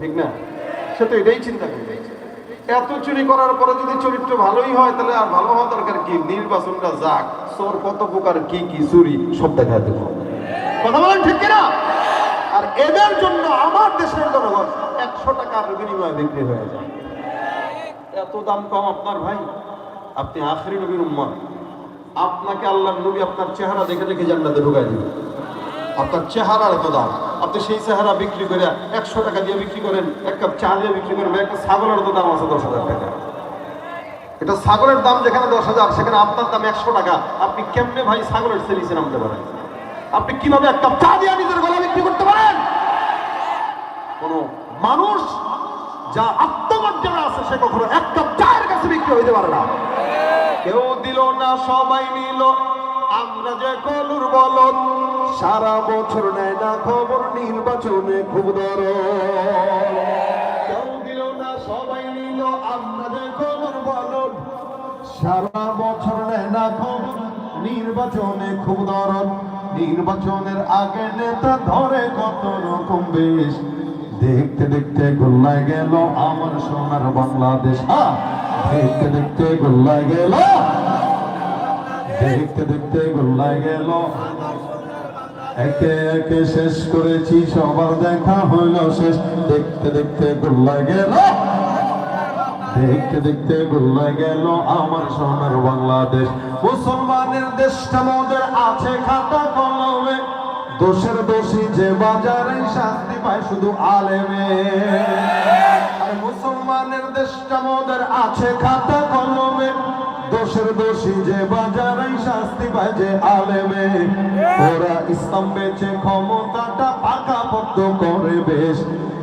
ঠিক না? সে তো এটাই চিন্তা করবে এত চুরি করার পরে যদি চরিত্র ভালোই হয়, তাহলে আর ভালো হওয়া দরকার কি? নির্বাচনটা যাক, চোর কত প্রকার, কি কি চুরি, সব দেখা দেবো কথা বলেন ঠিক কিনা? আর এদের জন্য আমার দেশের জনগণ একশো টাকার বিনিময়ে বিক্রি হয়ে যায়। এত দাম কম আপনার ভাই? আপনি আখরি নবীর উম্মত। আপনাকে আল্লাহ নবী আপনার চেহারা দেখে দেখে জান্নাতে ঢুকাই দিবে। আপনার চেহারার এত দাম। আপনি সেই চেহারা বিক্রি করে একশো টাকা দিয়ে বিক্রি করেন, এক কাপ চা দিয়ে বিক্রি করেন একটা ছাগলের তো দাম আছে দশ হাজার টাকা। এটা ছাগলের দাম যেখানে দশ হাজার, সেখানে আপনার দাম একশো টাকা। আপনি কেমনে ভাই ছাগলের সেরিসে নামতে পারেন? আপনি কীভাবে এক কাপ চা দিয়ে নিজের গলা বিক্রি করতে পারেন? কোন মানুষ যা আত্মমর্যাদা আছে, সে কখনো এক কাপ চায়ের কাছে বিক্রি হইতে পারে না। কেউ দিল না, সবাই নিল আমরা যে কলুর বলদ, সারা বছর নেয় না খবর, নির্বাচনে খুব দর সারা বছর নির্বাচনে খুব দরদ। নির্বাচনের আগে নেতা ধরে কত রকম বেশ। দেখতে দেখতে গোল্লায় গেল আমার সোনার বাংলাদেশ। দেখতে দেখতে গোল্লায় গেল। দেখতে দেখতে গোল্লায় গেল। একে একে শেষ করেছি, সবার দেখা হইল শেষ। দেখতে দেখতে গোল্লায় গেল। দেখতে দেখতে গোল্লায় গেল আমার সোনার বাংলাদেশ। মুসলমানের দেশটা মোদের আছে খাতা কলমে। দোষের দোষী যে বাজারে শাস্তি পায় শুধু আলেমে। মুসলমানের দেশটা মোদের আছে খাতা কলমে। দোষের দোষী যে বাজারে শাস্তি যে আলেমে, ওরা ইসলাম বেচে ক্ষমতাটা পাকাপোক্ত করে বেশ।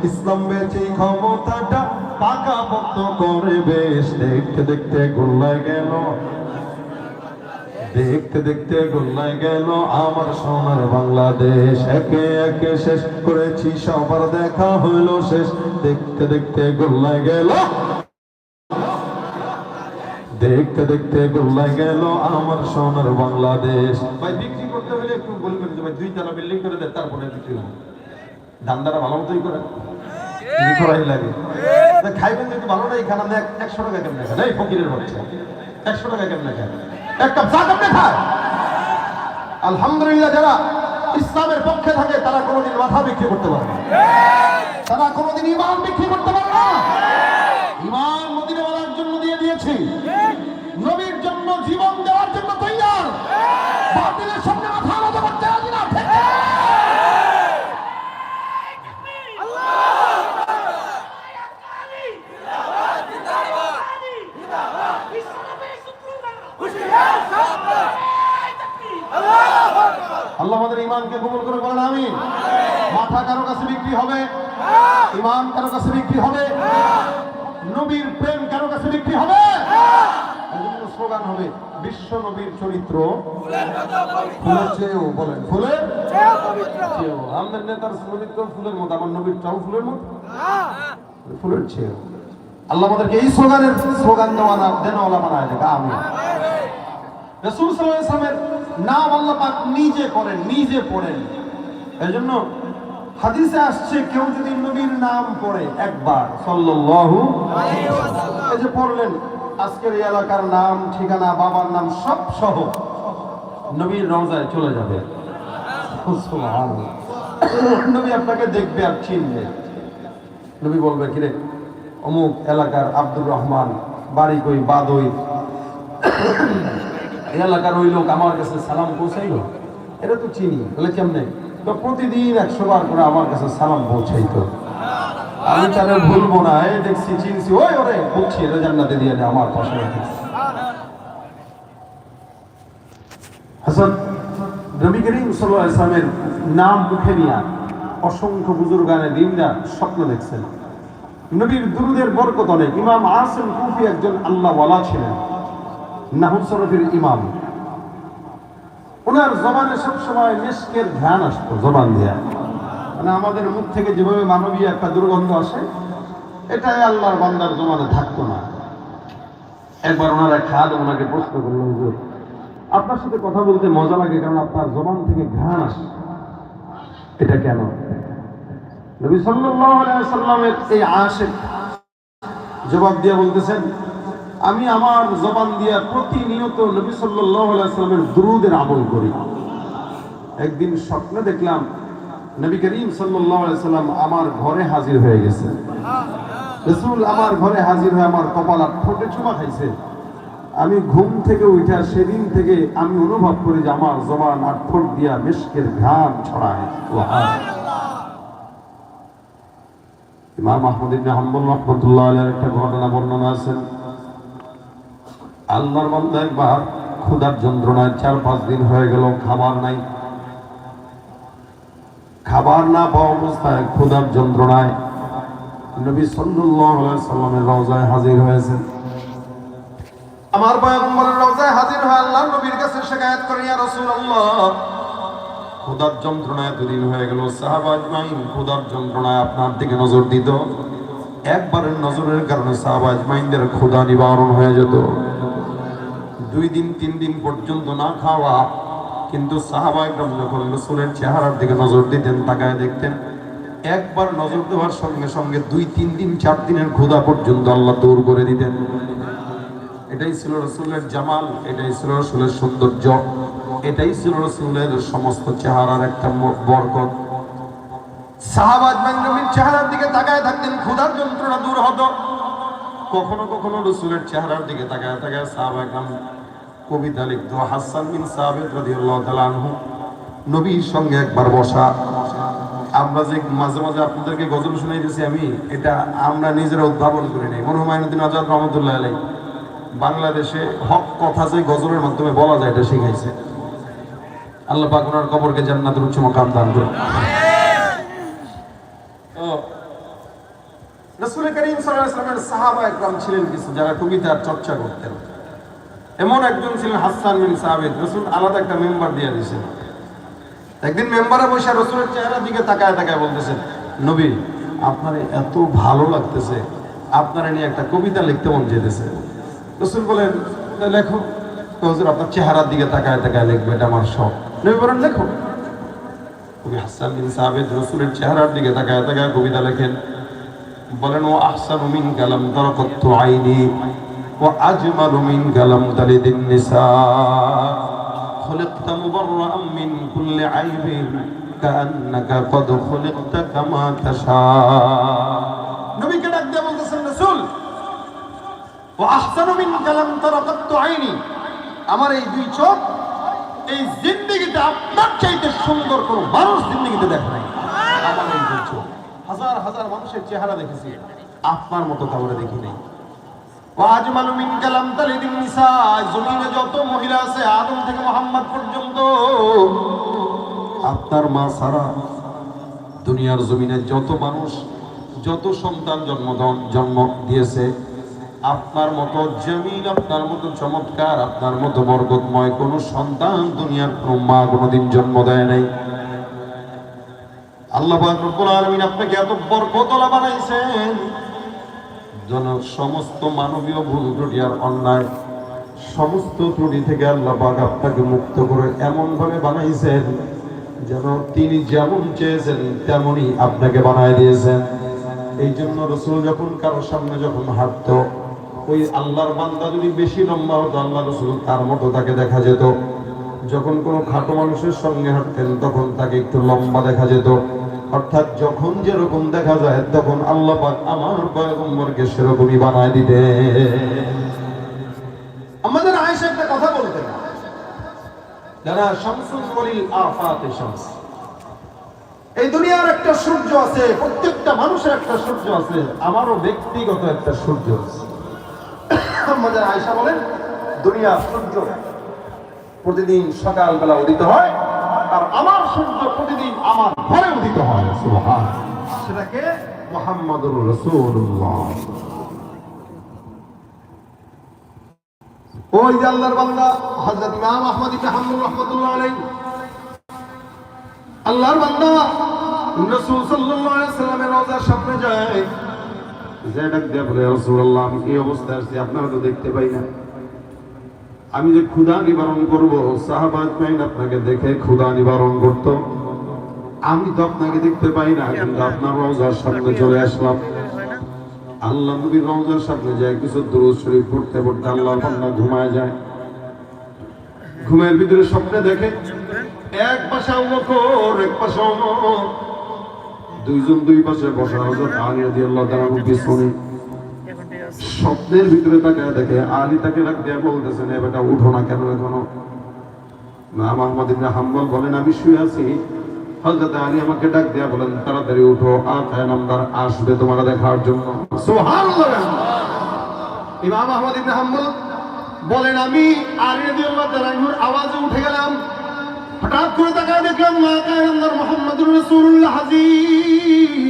ইসলাম বেচে ক্ষমতাটা পাকাপোক্ত করে বেশ। দেখতে দেখতে গোল্লায় গেল, দেখতে দেখতে গোল্লায় গেল আমার সোনার বাংলাদেশ। একে একে শেষ করেছি, সবার দেখা হইল শেষ। দেখতে দেখতে গোল্লায় গেল দেখতে দেখতে গোল্লায় গেল আমার সোনার বাংলাদেশ। ভাই বিক্রি করতে হলে একটু বলবেন যে ভাই দুই তালা বিল্ডিং করে দেয় তারপরে বিক্রি হবে। ধান্দাটা ভালো মতোই করে। করাই লাগে? খাইবেন যদি ভালো নাই খান আপনি একশো টাকা কেমনে খান এই ফকিরের বাচ্চা। একশো টাকা কেমনে খান এক কাপ চা কেমনে খায়? আলহামদুলিল্লাহ যারা ইসলামের পক্ষে থাকে তারা কোনোদিন মাথা বিক্রি করতে পারে না। তারা কোনোদিন ইমান বিক্রি করতে পারে না। ইমান মদিনাওয়ালার জন্য দিয়ে দিয়েছি। জীবন দেওয়ার জন্য তৈয়ার। বাতিলের সামনে মাথা নত করতে রাজি না? আল্লাহ আমাদের ইমানকে কবুল করে বলেন আমি মাথা কারও কাছে বিক্রি হবে? ইমান কারও কাছে বিক্রি হবে? নবীর প্রেম কারও কাছে বিক্রি হবে এজন্য স্লোগান হবে বিশ্ব নবীর চরিত্র। ফুলের চেয়েও বলেন ফুলের চেয়েও আমাদের নেতার চরিত্র ফুলের মতো আমার নবীর চাও ফুলের মতো? ফুলের চেয়েও। আল্লাহ আমাদেরকে এই স্লোগানের স্লোগান দেওয়া না দেনওয়ালা বানায় দেখ আমি রসুল নাম আল্লাহ পাক নিজে করেন নিজে পড়েন। এজন্য হাদিসে আসছে কেউ যদি নবীর নাম পড়ে একবার সাল্লাল্লাহু এই যে পড়লেন আজকের এই এলাকার নাম, ঠিকানা, বাবার নাম সব সহ নবীর রওজায় চলে যাবে। নবী আপনাকে দেখবে আর চিনবে। নবী বলবে, কিরে, অমুক এলাকার আব্দুর রহমান, বাড়ি কই, বাদই? এলাকার ওই লোক আমার কাছে সালাম পৌঁছাইলো। এটা তো চিনি, বলে কেমনে? তো প্রতিদিন একশো বার করে আমার কাছে সালাম পৌঁছাইতো। আমি ভুলবো না এই দেখছি চিনছি। ওই ওরে এটা জান্নাতে দিয়ে দে আমার পাশে হাসান নবী করিম ইসলামের নাম মুখে নিয়ে অসংখ্য বুজুর্গানে দিনরা স্বপ্ন দেখছেন। নবীর দুরুদের বরকত অনেক। ইমাম আসিম কুফি একজন আল্লাহওয়ালা ছিলেন নাহুদ শরফের ইমাম। ওনার জবানে সবসময় মেশকের ধ্যান আসতো জবান দিয়া। মানে আমাদের মুখ থেকে যেভাবে মানবীয় একটা দুর্গন্ধ আসে, এটাই আল্লাহর বান্দার জমানে থাকতো না। একবার ওনার খাদ ওনাকে প্রশ্ন করল আপনার সাথে কথা বলতে মজা লাগে কারণ আপনার জবান থেকে ঘ্রাণ আসে। এটা কেন? নবী সাল্লামের এই আশেক জবাব দিয়ে বলতেছেন, আমি আমার জবান দিয়া প্রতিনিয়ত নবী সাল্লামের দুরূদের আমল করি। একদিন স্বপ্নে দেখলাম নবী করিম সাল্লাম আমার ঘরে হাজির হয়ে গেছে। রসুল আমার ঘরে হাজির হয়ে আমার কপাল আর ঠোঁটে চুমা খাইছে। আমি ঘুম থেকে উঠা সেদিন থেকে আমি অনুভব করি যে আমার জবান আর ঠোঁট দিয়া মিশকের ঘাম ছড়ায়। ইমাম আহমদ ইবনে হাম্বল আলাইহির একটা ঘটনা বর্ণনা আছেন আল্লাহর বান্দা একবার ক্ষুধার যন্ত্রণায় চার পাঁচ দিন হয়ে গেল, খাবার নাই। খাবার না পাওয়া অবস্থায় ক্ষুধার যন্ত্রণায় নবী সাল্লামের রওজায় হাজির হয়েছেন। আমার পয়গম্বরের রওজায় হাজির হয়ে আল্লাহ নবীর কাছে শিকায়াত করেন, ইয়া রাসূলুল্লাহ, ক্ষুধার যন্ত্রণায় এতদিন হয়ে গেল। সাহাবা আজমাইন, ক্ষুধার যন্ত্রণায় আপনার দিকে নজর দিত। একবারের নজরের কারণে সাহাবা আজমাইনদের ক্ষুধা নিবারণ হয়ে যেত। দুই দিন, তিন দিন পর্যন্ত না খাওয়া কিন্তু সাহাবা একদম যখন রসুলের চেহারার দিকে নজর দিতেন, তাকায় দেখতেন, একবার নজর দেওয়ার সঙ্গে সঙ্গে দুই, তিন দিন, চার দিনের ক্ষুধা পর্যন্ত আল্লাহ দূর করে দিতেন। এটাই ছিল রসুলের জামাল, এটাই ছিল রসুলের সৌন্দর্য, এটাই ছিল রসুলের সমস্ত চেহারার একটা বরকত। কখনো কখনো রসুলের চেহারার দিকে তাকায় তাকায় সাহাবা একদম কবিতা লিখত হাসান বিন সাহাবেদ রাদিয়াল্লাহু তাআলা আনহু। নবীর সঙ্গে একবার বসা। আমরা যে মাঝে মাঝে আপনাদেরকে গজল শুনাইতেছি আমি, এটা আমরা নিজেরা উদ্ভাবন করি নাই। মনে হুমায়ুদ্দিন আজাদ রহমতুল্লাহ আলাই বাংলাদেশে হক কথা যে গজলের মাধ্যমে বলা যায়, এটা শিখাইছে। আল্লাহ পাক ওনার কবরকে জান্নাতের উচ্চ মাকাম দান করুন। রসুল করিম সাল্লাল্লাহু আলাইহি ওয়াসাল্লামের সাহাবা একরাম ছিলেন কিছু, যারা কবিতার চর্চা করতেন। এমন একজন ছিলেন হাসান বিন সাহাবিদ রসুল আলাদা একটা মেম্বার দিয়ে দিয়েছেন। একদিন মেম্বারে বসে রসুলের চেহারার দিকে তাকায় তাকায় বলতেছেন, নবী, আপনার এত ভালো লাগতেছে, আপনারা নিয়ে একটা কবিতা লিখতে মন যেতেছে রসুল বলেন, লেখো। আপনার চেহারার দিকে তাকায় তাকায় লিখবে, এটা আমার শখ। নবী বলেন, লেখো। কবি হাসান বিন সাহাবিদ রসুলের চেহারার দিকে তাকায় তাকায় কবিতা লেখেন, বলেন, ও আহসানু মিন কালাম আইনি। ও আজমালু মিন কালাম তালিদিন নিসা خلقت مبرأ من كل عيب كأنك قد خلقت كما تشاء নবীকে ডাক দিয়ে বলতেছেন রাসূল ও আহসানু মিন কালাম তারাকাতু আইনি আমার এই দুই চোখ এই জিন্দেগিতে আপনার চাইতে সুন্দর কোন মানুষ জিন্দেগিতে দেখে নাই আমার এই দুই চোখ হাজার হাজার মানুষের চেহারা দেখেছি আপনার মতো কাউরে দেখি নাই ওয়াজমালু মিন কালাম তালিদিন নিসা জমিনে যত মহিলা আছে আদম থেকে মোহাম্মদ পর্যন্ত, আপনার মা সারা দুনিয়ার জমিনে যত মানুষ, যত সন্তান জন্ম জন্ম দিয়েছে, আপনার মতো জমিন, আপনার মতো চমৎকার, আপনার মতো বরকতময় কোন সন্তান দুনিয়ার কোন মা কোনোদিন জন্ম দেয় নাই। আল্লাহ রব্বুল আলামিন আপনাকে এত বরকতলা বানাইছেন। যেন সমস্ত মানবীয় ভুল ত্রুটি আর অন্যায়, সমস্ত ত্রুটি থেকে আল্লাহ পাক আপনাকে মুক্ত করে এমন ভাবে বানাইছেন যেন তিনি যেমন চেয়েছেন তেমনই আপনাকে বানায় দিয়েছেন। এই জন্য রসুল যখন কারোর সামনে যখন হাঁটতো, ওই আল্লাহর বান্দা যদি বেশি লম্বা হতো, আল্লাহ রসুল তার মতো তাকে দেখা যেত। যখন কোনো খাটো মানুষের সঙ্গে হাঁটতেন, তখন তাকে একটু লম্বা দেখা যেত। অর্থাৎ যখন যেরকম দেখা যায়, তখন আল্লাহ আমার পয়গম্বরকে সেরকমই বানায় দিতে। আমাদের আয়েশা একটা কথা বলতেন। যারা শামসুল আফাতে শামস। এই দুনিয়ার একটা সূর্য আছে, প্রত্যেকটা মানুষের একটা সূর্য আছে, আমারও ব্যক্তিগত একটা সূর্য আছে। আমাদের আয়েশা বলেন, দুনিয়ার সূর্য প্রতিদিন সকালবেলা উদিত হয় সূর্য প্রতিদিন আমার ঘরে উদিত হয় সেটাকে ওই যে আল্লাহর বান্দা ইমাম আহমদ আল্লাহর বান্দা সাল্লাল্লাহু আলাইহি সাল্লামের রওজার সামনে যায়। যে ডাক বলে আমি অবস্থায় আছি আপনারা তো দেখতে পাই না। আমি যে ক্ষুধা নিবারণ করব সাহাবাজ মাইন আপনাকে দেখে ক্ষুধা নিবারণ করত। আমি তো আপনাকে দেখতে পাই না, কিন্তু আপনার রওজার সামনে চলে আসলাম। আল্লাহ নবীর রওজার সামনে যায়, কিছু দূর শরীফ পড়তে পড়তে আল্লাহ বান্দা ঘুমায় যায়। ঘুমের ভিতরে স্বপ্নে দেখে, এক পাশে আবু এক পাশে ওমর। দুইজন দুই পাশে বসা, হযরত আলী রাদিয়াল্লাহু তাআলা পিছনে। স্বপ্নের ভিতরে তাকে দেখে, আলী তাকে ডাক দিয়ে বলতেছেন এ বেটা, উঠো না কেন এখনও? না, মোহাম্মদ ইবনে হাম্বল বলেন, আমি শুয়ে আছি। হযরত আলী আমাকে ডাক দিয়া বলেন, তাড়াতাড়ি উঠো আথায় নাম্বার আসবে তোমার দেখার জন্য। সুবহানাল্লাহ! ইমাম আহমদ ইবনে হাম্বল বলেন, আমি আলী রাদিয়াল্লাহু তাআলা আনহুর আওয়াজে উঠে গেলাম। হঠাৎ করে তাকায় দেখলাম, মা কায়নার মুহাম্মদুর রাসূলুল্লাহ হাজির।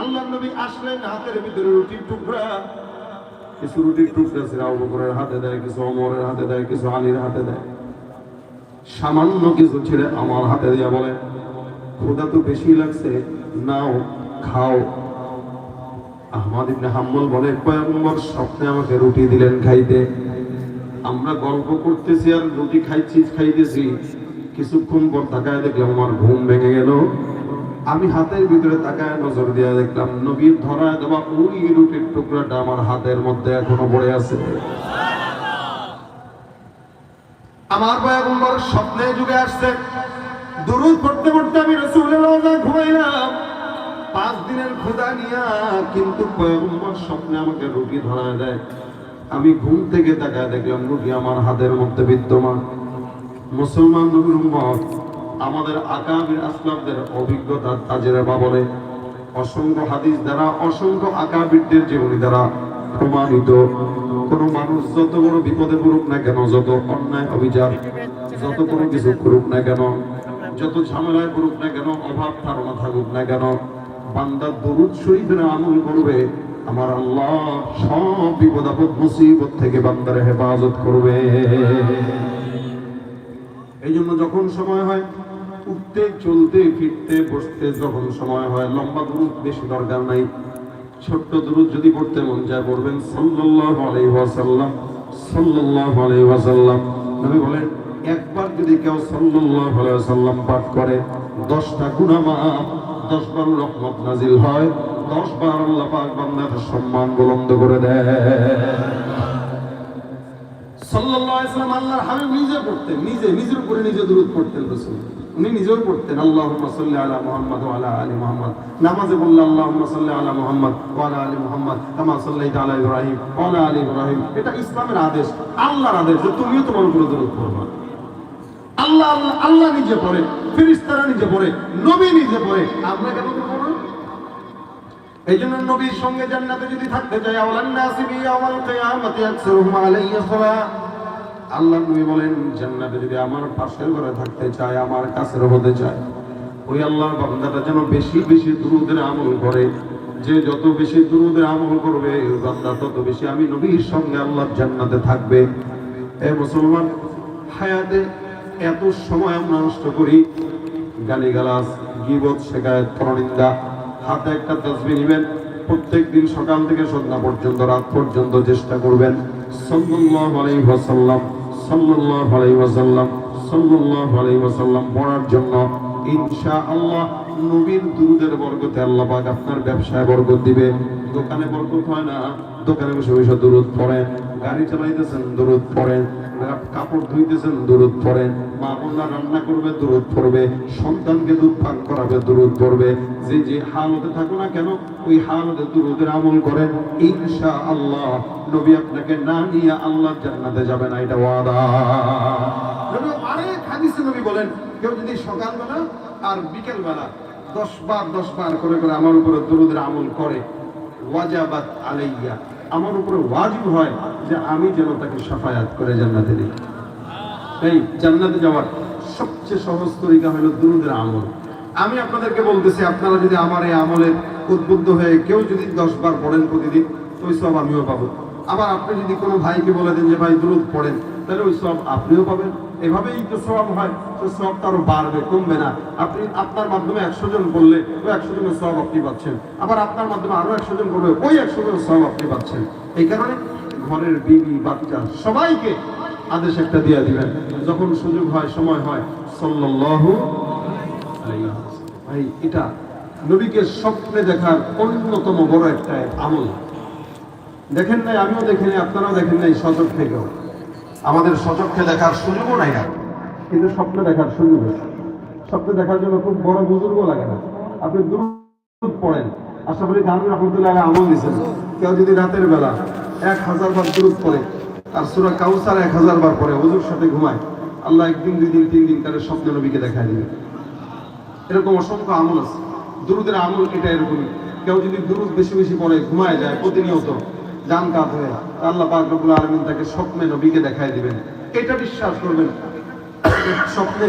আল্লাহ নবী আসলেন, হাতের ভিতরে রুটির টুকরা। কিছু রুটির টুকরা ছিল আবু বকরের হাতে দেয়, কিছু ওমরের হাতে দেয়, কিছু আলীর হাতে দেয়। সামান্য কিছু ছেড়ে আমার হাতে দিয়া বলে ক্ষুধা তো বেশি লাগছে, নাও, খাও। আহমদ ইবনে হাম্বল বলে, পয়গম্বর, স্বপ্নে আমাকে রুটি দিলেন খাইতে। আমরা গল্প করতেছি আর রুটি খাইছি, খাইতেছি। কিছুক্ষণ পর তাকায় দেখলাম আমার ঘুম ভেঙে গেল। আমি হাতের ভিতরে তাকায় নজর দিয়ে দেখলাম, নবীর ধরায় দেওয়া ওই রুটির টুকরাটা আমার হাতের মধ্যে এখনও পড়ে আছে। আমার পয়গম্বর স্বপ্নে যুগে আসছে। দুরুদ পড়তে পড়তে আমি রসুলের ঘুমাইলাম। পাঁচ দিনের ক্ষুধা নিয়া কিন্তু পয়গম্বর স্বপ্নে আমাকে রুটি ধরায় দেয়। আমি ঘুম থেকে তাকায় দেখলাম রুটি আমার হাতের মধ্যে বিদ্যমান। মুসলমান নবীর আমাদের আকাবির আসলামদের অভিজ্ঞতা তাজের বাবলে অসংখ্য হাদিস দ্বারা, অসংখ্য আকাবিরদের জীবনী দ্বারা প্রমাণিত। কোন মানুষ যত বড় বিপদে পড়ুক না কেন, যত অন্যায় অভিযান যত কোনো কিছু করুক না কেন, যত ঝামেলায় পড়ুক না কেন, অভাব ধারণা থাকুক না কেন, বান্দা দরুদ শরীফের আমল করবে, আমার আল্লাহ সব বিপদ আপদ, মুসিবত থেকে বান্দারে হেফাজত করবে। এই জন্য যখন সময় হয় উঠতে, চলতে, ফিরতে, বসতে যখন সময় হয়, লম্বা দূরত বেশি দরকার নাই। ছোট্ট দূরত যদি পড়তে মন চায়, পড়বেন সাল্লাল্লাহু আলাইহি ওয়াসাল্লাম, সাল্লাল্লাহু আলাইহি ওয়াসাল্লাম। নবী বলেন, একবার যদি কেউ সাল্লাল্লাহু আলাইহি পাঠ করে 10টা গুনাহ মাফ 10 বার রহমত নাজিল হয় 10 বার আল্লাহ পাক বান্দার সম্মান বুলন্দ করে দেয়। সাল্লাল্লাহু আলাইহি ওয়াসাল্লাম আল্লাহর হাবিব নিজে পড়তেন, নিজে, নিজের উপরে নিজে দরুদ পড়তেন রাসূল। উনি নিজেও পড়তেন, আল্লাহুম্মা সাল্লি আলা মুহাম্মদ আলা আলি মুহাম্মদ। নামাজে বললে, আল্লাহুম্মা সাল্লি আলা মুহাম্মদ ওয়া আলা মুহাম্মদ কামা সাল্লাইতা আলা ইব্রাহিম ওয়া আলা ইব্রাহিম। এটা ইসলামের আদেশ, আল্লাহর আদেশ যে তুমিও তোমার উপরে দরুদ পড়বা। আল্লাহ আল্লাহ আল্লাহ নিজে পড়ে, ফেরেশতারা নিজে পড়ে, নবী নিজে পড়ে, আমরা কেন এই জন্য নবীর সঙ্গে জান্নাতে যদি থাকতে চাই, আওলান নাসিবি ইয়াওমাল কিয়ামাতি আকসারুহুম আলাইহি সালাম আল্লাহ নবী বলেন, জান্নাতে যদি আমার পাশের ঘরে থাকতে চায়, আমার কাছের হতে চায়, ওই আল্লাহর বান্দাটা যেন বেশি বেশি দুরুদের আমল করে। যে যত বেশি দুরুদের আমল করবে বান্দা তত বেশি আমি নবীর সঙ্গে আল্লাহর জান্নাতে থাকবে। এ মুসলমান, হায়াতে এত সময় আমরা নষ্ট করি। গালিগালাজ, গিবত শেখায়ত পরনিন্দা, হাতে একটা তসবি নেবেন প্রত্যেক দিন সকাল থেকে সন্ধ্যা পর্যন্ত, রাত পর্যন্ত চেষ্টা করবেন। সাল্লাল্লাহু আলাইহি ওয়াসাল্লাম ওয়াসাল্লাম, সাল্লাল্লাহু আলাইহি ওয়াসাল্লাম পড়ার জন্য ইনশাআল্লাহ নবীর দুরুদের বরকতে আল্লাহ পাক আপনার ব্যবসায় বরকত দিবে। দোকানে বরকত হয় না, দোকানে বসে বসে দুরুদ পড়েন, গাড়ি চালাইতেছেন, দুরুদ পড়েন। কাপড় ধুইতেছেন, দুরুদ পড়েন মা বোনরা রান্না করবে, দুরুদ পড়বে। সন্তানকে দুধ পান করাবে, দুরুদ পড়বে। যে যে হালতে থাকো না কেন, ওই হালতে দুরুদের আমল করেন ইনশা আল্লাহ নবী আপনাকে না নিয়ে আল্লাহ জান্নাতে যাবে না, এটা ওয়াদা। আরেক হাদিসে নবী বলেন, কেউ যদি সকালবেলা আর বিকেলবেলা দশ বার দশ বার করে করে আমার উপরে দুরুদের আমল করে, ওয়াজাবাত আলাইয়া। আমার উপরে ওয়াজিব হয় যে আমি যেন তাকে সাফায়াত করে জান্নাতে দিই। এই জান্নাতে যাওয়ার সবচেয়ে সহজ তরিকা হলো দুরুদের আমল। আমি আপনাদেরকে বলতেছি, আপনারা যদি আমার এই আমলের উদ্বুদ্ধ হয়ে কেউ যদি দশ বার পড়েন প্রতিদিন, ওই সব আমিও পাবো। আবার আপনি যদি কোনো ভাইকে বলে দেন যে, ভাই, দুরুদ পড়েন, তাহলে ওই সব আপনিও পাবেন। এভাবেই তো সব হয়, তো সব তারও বাড়বে, কমবে না। আপনি আপনার মাধ্যমে একশো জন বললে, ওই একশো জনের সব আপনি পাচ্ছেন। আবার আপনার মাধ্যমে আরও একশো জন করবে ওই একশো জনের সব আপনি পাচ্ছেন। এই কারণে ঘরের বিবি, বাচ্চা, সবাইকে আদেশ একটা দিয়ে দিবেন। যখন সুযোগ হয়, সময় হয়, সাল্লাল্লাহু ভাই, এটা নবীকে স্বপ্নে দেখার অন্যতম বড় একটা আমল। দেখেন নাই, আমিও দেখি নাই, আপনারাও দেখেন নাই সচক থেকেও। আমাদের সচক্ষে দেখার সুযোগও নাই আর। কিন্তু স্বপ্নে দেখার সুযোগ আছে। স্বপ্নে দেখার জন্য খুব বড় বুজুর্গ লাগে না। আপনি দূর পড়েন। আশা করি ধান রহমতুল্লাহ আমল দিয়েছেন। কেউ যদি রাতের বেলা এক হাজার বার দূরত পড়ে আর সুরা কাউসার এক হাজার বার পরে হুজুর সাথে ঘুমায়, আল্লাহ একদিন, দুই দিন, তিন দিন তার স্বপ্ন নবীকে দেখায় দিবে। এরকম অসংখ্য আমল আছে। দুরুদের আমল এটা এরকমই। কেউ যদি দুরুদ বেশি বেশি পড়ে, ঘুমায় যায় প্রতিনিয়ত কাত হয়ে আল্লাহ পাক রবুল আলমিন তাকে স্বপ্নে নবীকে দেখায় দিবেন। এটা বিশ্বাস করবেন? স্বপ্নে?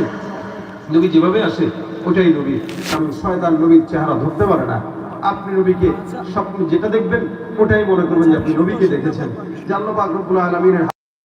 নবী যেভাবে আসে, ওটাই নবী। কারণ শয়তান নবীর চেহারা ধরতে পারে না। আপনি নবীকে স্বপ্নে যেটা দেখবেন, ওটাই মনে করবেন যে আপনি নবীকে দেখেছেন। জানলো পাক রবুল আলামিনের